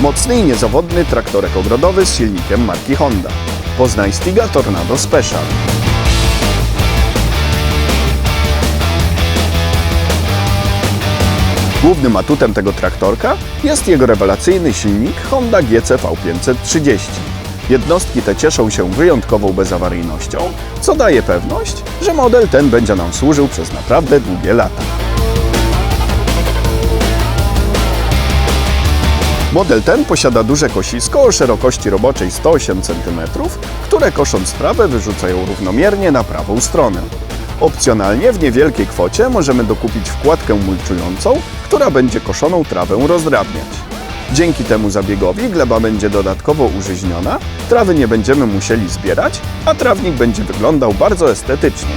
Mocny i niezawodny traktorek ogrodowy z silnikiem marki Honda. Poznaj Stiga Tornado Special. Głównym atutem tego traktorka jest jego rewelacyjny silnik Honda GCV 530. Jednostki te cieszą się wyjątkową bezawaryjnością, co daje pewność, że model ten będzie nam służył przez naprawdę długie lata. Model ten posiada duże kosisko o szerokości roboczej 108 cm, które kosząc trawę wyrzucają równomiernie na prawą stronę. Opcjonalnie w niewielkiej kwocie możemy dokupić wkładkę mulczującą, która będzie koszoną trawę rozdrabniać. Dzięki temu zabiegowi gleba będzie dodatkowo użyźniona, trawy nie będziemy musieli zbierać, a trawnik będzie wyglądał bardzo estetycznie.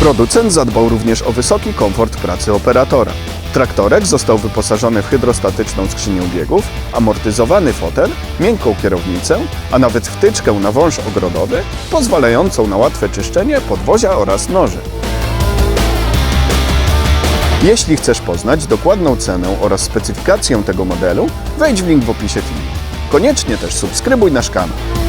Producent zadbał również o wysoki komfort pracy operatora. Traktorek został wyposażony w hydrostatyczną skrzynię biegów, amortyzowany fotel, miękką kierownicę, a nawet wtyczkę na wąż ogrodowy, pozwalającą na łatwe czyszczenie podwozia oraz noży. Jeśli chcesz poznać dokładną cenę oraz specyfikację tego modelu, wejdź w link w opisie filmu. Koniecznie też subskrybuj nasz kanał.